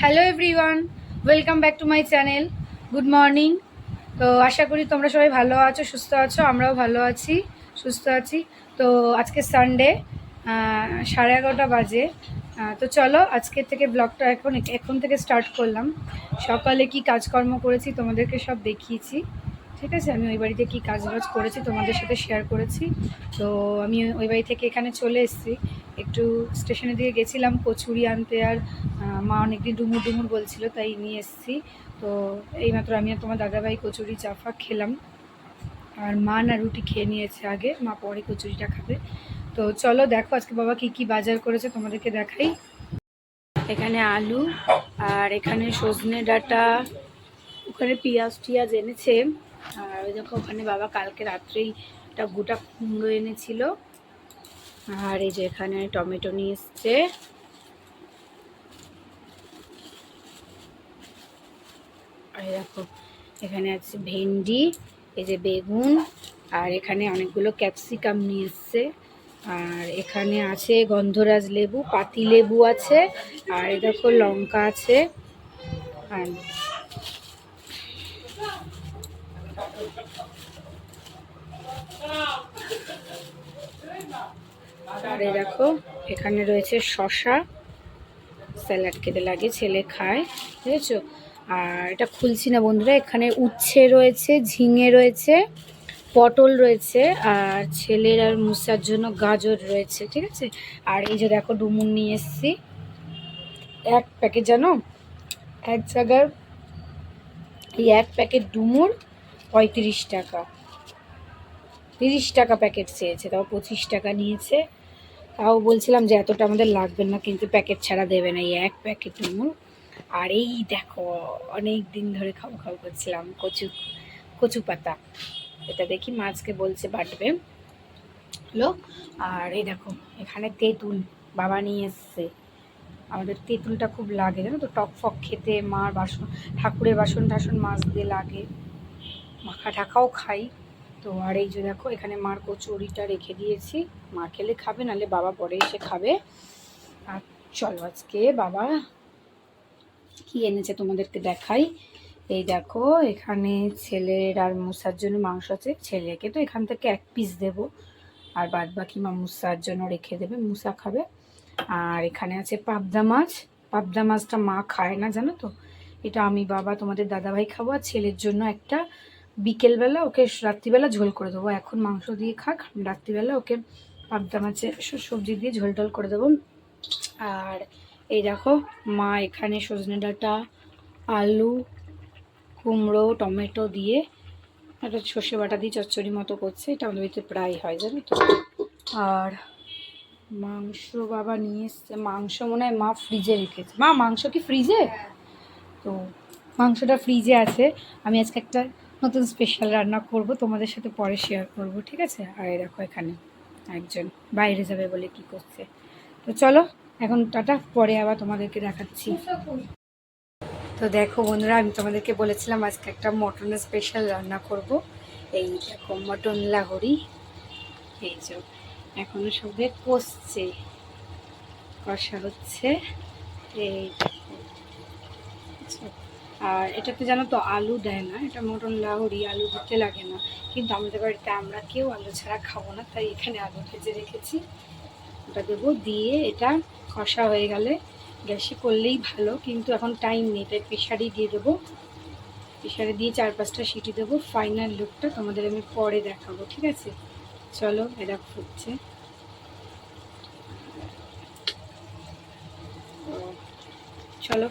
Hello everyone welcome back to my channel good morning তো আশা করি তোমরা সবাই ভালো আছো, সুস্থ আছো, আমরাও ভালো আছি, সুস্থ আছি। তো আজকে সানডে সাড়ে এগারোটা বাজে। তো চলো আজকে থেকে ব্লগটা এখন এখন থেকে স্টার্ট করলাম। সকালে কি কাজকর্ম করেছি তোমাদেরকে সব দেখিয়েছি। ঠিক আছে, আমি ওই বাড়িতে কী কাজ বাজ করেছি তোমাদের সাথে শেয়ার করেছি। তো আমি ওই বাড়ি থেকে এখানে চলে এসেছি। একটু স্টেশনের দিকে গেছিলাম, কচুরি আনতে আর মা অনেকদিন ডুমুর ডুমুর বলছিল, তাই নিয়ে এসেছি। তো এইমাত্র আমি আর তোমার দাদাভাই কচুরি চাফা খেলাম। আর মা না রুটি খেয়ে নিয়েছে আগে, মা পরে কচুরিটা খাবে। তো চলো দেখো আজকে বাবা কি কি বাজার করেছে, তোমাদেরকে দেখাই। এখানে আলু, আর এখানে সজনে ডাঁটা, ওখানে পেঁয়াজ টিয়াজ এনেছে। ওই দেখো, ওখানে বাবা কালকে রাত্রেই একটা গোটা কুমড়ো এনেছিল। আর এই যে এখানে টমেটো নিয়ে এসছে। আর দেখো, এখানে আছে ভেন্ডি, এই যে বেগুন, আর এখানে অনেকগুলো ক্যাপসিকাম নিয়ে এসছে। আর এখানে আছে গন্ধরাজ লেবু, পাতি লেবু আছে, আর এই দেখো লঙ্কা আছে। আর আর এই দেখো, এখানে রয়েছে শশা স্যালাড কেটে লাগে, ছেলে খায়, বুঝেছ? আর এটা খুলছি না বন্ধুরা, এখানে উচ্ছে রয়েছে, ঝিঙে রয়েছে, পটল রয়েছে, আর ছেলের আর মুসার জন্য গাজর রয়েছে, ঠিক আছে? আর এই যে দেখো, ডুমুর নিয়ে এসেছি। এক প্যাকেট জানো? এক জায়গার এই এক প্যাকেট ডুমুর পঁয়ত্রিশ টাকা। তিরিশ টাকা প্যাকেট চেয়েছে, তাও পঁচিশ টাকা নিয়েছে। তাও বলছিলাম যে এতটা আমাদের লাগবে না, কিন্তু প্যাকেট ছাড়া দেবে না, এই এক প্যাকেট ডুমুর আর এই দেখো, অনেক দিন ধরে খাওয়া খাওয়া করছিলাম কচু কচু পাতা। এটা দেখি মাছকে বলছে বাটবে। হলো, আর এই দেখো, এখানে তেঁতুল বাবা নিয়ে এসছে। আমাদের তেঁতুলটা খুব লাগে, জানো তো? টক ফক খেতে মার বাসন, ঠাকুরের বাসন টাসন মাছ দিয়ে লাগে। মাখা ঠাকাও খাই। তো আর এই যে দেখো, এখানে মার কচুরিটা রেখে দিয়েছি। মা খেলে খাবে, নাহলে বাবা পরে এসে খাবে। আর চলো আজকে বাবা কি এনেছে তোমাদেরকে দেখাই। এই দেখো, এখানে ছেলের আর মুসার জন্য মাংস আছে। ছেলেকে তো এখান থেকে এক পিস দেব। আর বাদ বাকি মা মুসার জন্য রেখে দেবে, মুসা খাবে। আর এখানে আছে পাবদা মাছ। পাবদা মাছটা মা খায় না, জানো তো? এটা আমি বাবা তোমাদের দাদাভাই খাব। আর ছেলের জন্য একটা বিকেলবেলা ওকে রাত্রিবেলা ঝোল করে দেবো। এখন মাংস দিয়ে খাক, রাত্রিবেলা ওকে পাবদা মাছের স- সবজি দিয়ে ঝোল টোল করে দেবো। আর এই দেখো, মা এখানে সজনে ডাঁটা, আলু, কুমড়ো, টমেটো দিয়ে একটা সর্ষে বাটা দিয়ে চচ্চড়ি মতো করছে। এটা আমাদের বাড়িতে প্রায় হয়, জানো তো? আর মাংস বাবা নিয়ে এসছে। মাংস মনে হয় মা ফ্রিজে রেখেছে। মা, মাংস কি ফ্রিজে তো মাংসটা ফ্রিজে আছে। আমি আজকে একটা নতুন স্পেশাল রান্না করব তোমাদের সাথে পরে শেয়ার করব ঠিক আছে? আর এই দেখো এখানে একজন বাইরে যাবে বলে কি করছে। তো চলো এখন টাটা পরে আবার তোমাদেরকে দেখাচ্ছি। তো দেখো বন্ধুরা আমি তোমাদেরকে বলেছিলাম আজকে একটা মটনের স্পেশাল রান্না করব। এই দেখো মটন লাহরি। এই যে এখনও সবে কষছে কষা হচ্ছে। এই দেখো। আচ্ছা, আর এটাতে জানো তো আলু দেয় না, এটা মটন লাহরি আলু দিতে লাগে না। কিন্তু আমাদের বাড়িতে আমরা কেউ আলু ছাড়া খাব না, তাই এখানে আলু ভেজে রেখেছি। ওটা দেবো, দিয়ে এটা কষা হয়ে গেলে গ্যাসে করলেই ভালো, কিন্তু এখন টাইম নেই, তাই প্রেশারই দিয়ে দেবো। প্রেশারে দিয়ে চার পাঁচটা সিটি দেবো ফাইনাল লুকটা তোমাদের আমি পরে দেখাবো, ঠিক আছে? চলো এটা ফুটছে। চলো।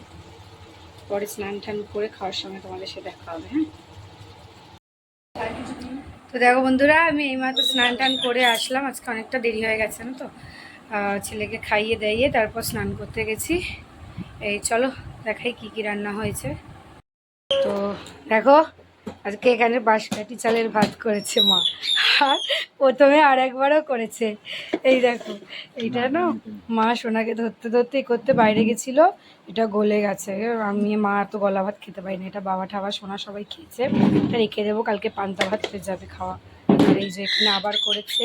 পরে স্নান টান করে খাওয়ার সময় তোমাদের সে দেখা হবে হ্যাঁ? তো দেখো বন্ধুরা, আমি এই মাত্র স্নান টান করে আসলাম। আজকে অনেকটা দেরি হয়ে গেছে না তো? ছেলেকে খাইয়ে দাইয়ে তারপর স্নান করতে গেছি। এই চলো, দেখাই কি কি রান্না হয়েছে। তো দেখো আজকে এখানে বাঁশকাঠি চালের ভাত করেছে মা। আর প্রথমে আর একবারও করেছে। এই দেখো, এইটা না মা সোনাকে ধরতে ধরতে করতে বাইরে গেছিল, এটা গলে গেছে। আমি, মা তো গলা ভাত খেতে পারি না এটা বাবা ঠাবা সোনা সবাই খেয়েছে। এটা রেখে দেবো, কালকে পান্তা ভাত খেতে যাবে খাওয়া। আর এই যে এখানে আবার করেছে,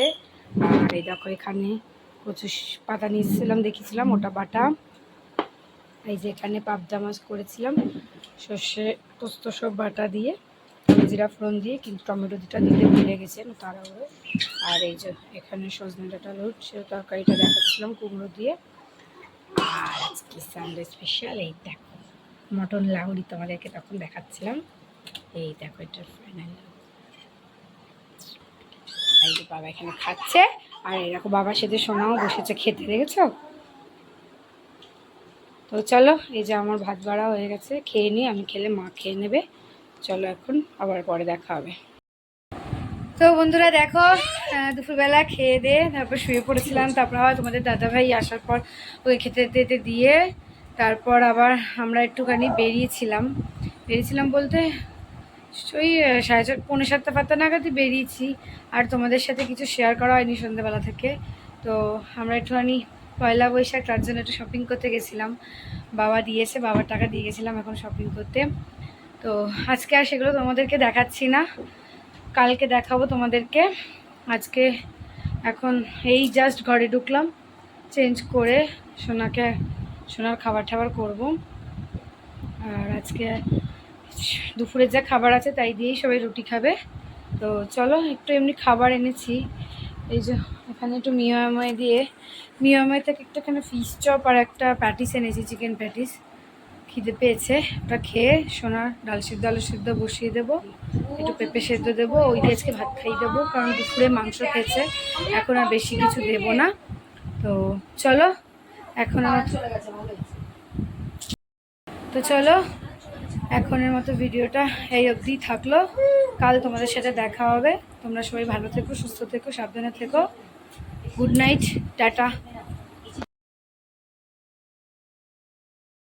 আর এই দেখো এখানে কচু পাতা নিয়েছিলাম দেখেছিলাম ওটা বাটা। এই যে এখানে পাবদা মাছ করেছিলাম, সর্ষে, পোস্ত সব বাটা দিয়ে। জিরা ফোড়ন দিয়ে কিন্তু টমেটো দুটা দিতে ভুলে গেছে তাড়াহুড়ো। আর এই যে এখানে সজনে ডাটা লোট সে তরকারিটা দেখাচ্ছিলাম কুমড়ো দিয়ে। আর আজকে সানডে স্পেশাল এই দেখো, মটন লাউরি তোমাদেরকে তখন দেখাচ্ছিলাম। এই দেখো, এটার ফাইনাল এই যে বাবা এখানে খাচ্ছে, আর এরকম বাবার সাথে সোনাও বসেছে খেতে, দেখেছ? তো চলো, এই যে আমার ভাত বাড়া হয়ে গেছে, খেয়ে নিই, আমি খেলে মা খেয়ে নেবে। চলো এখন আবার পরে দেখা হবে। তো বন্ধুরা দেখো দুপুরবেলা খেয়ে দিয়ে তারপর শুয়ে পড়েছিলাম। তারপর আবার তোমাদের দাদাভাই আসার পর ওই খেতে যেতে দিয়ে তারপর আবার আমরা একটুখানি বেরিয়েছিলাম। বেরিয়েছিলাম বলতে ওই সাড়ে চার, পৌনে সাতটা পাতা নাগাদই বেরিয়েছি। আর তোমাদের সাথে কিছু শেয়ার করা হয়নি সন্ধ্যেবেলা থেকে। তো আমরা একটুখানি পয়লা বৈশাখ, তার জন্য একটু শপিং করতে গেছিলাম। বাবা দিয়েছে, বাবার টাকা দিয়ে গেছিলাম এখন শপিং করতে। তো আজকে আর সেগুলো তোমাদেরকে দেখাচ্ছি না। কালকে দেখাবো তোমাদেরকে। আজকে এখন এই জাস্ট ঘরে ঢুকলাম চেঞ্জ করে সোনাকে, সোনার খাবার টাবার করব। আর আজকে দুপুরের যা খাবার আছে তাই দিয়েই সবাই রুটি খাবে। তো চলো একটু এমনি খাবার এনেছি। এই যে এখানে একটু মিয়াময় দিয়ে, মিয়াময় থেকে একটাখানে ফিশ চপ আর একটা প্যাটিস এনেছি চিকেন প্যাটিস খিদে পেয়েছে, ওটা খেয়ে সোনার ডাল সিদ্ধ, আলু সিদ্ধ বসিয়ে দেবো, একটু পেঁপে সেদ্ধ দেবো, ওই দিয়ে আজকে ভাত খাইয়ে দেবো, কারণ দুপুরে মাংস খেয়েছে, এখন আর বেশি কিছু দেবো না। তো চলো, এখন আমার তো চলো, এখনের মতো ভিডিওটা এই অবধি থাকল। কাল তোমাদের সাথে দেখা হবে। তোমরা সবাই ভালো থেকো, সুস্থ থেকো, সাবধানে থেকো। Good night, tata.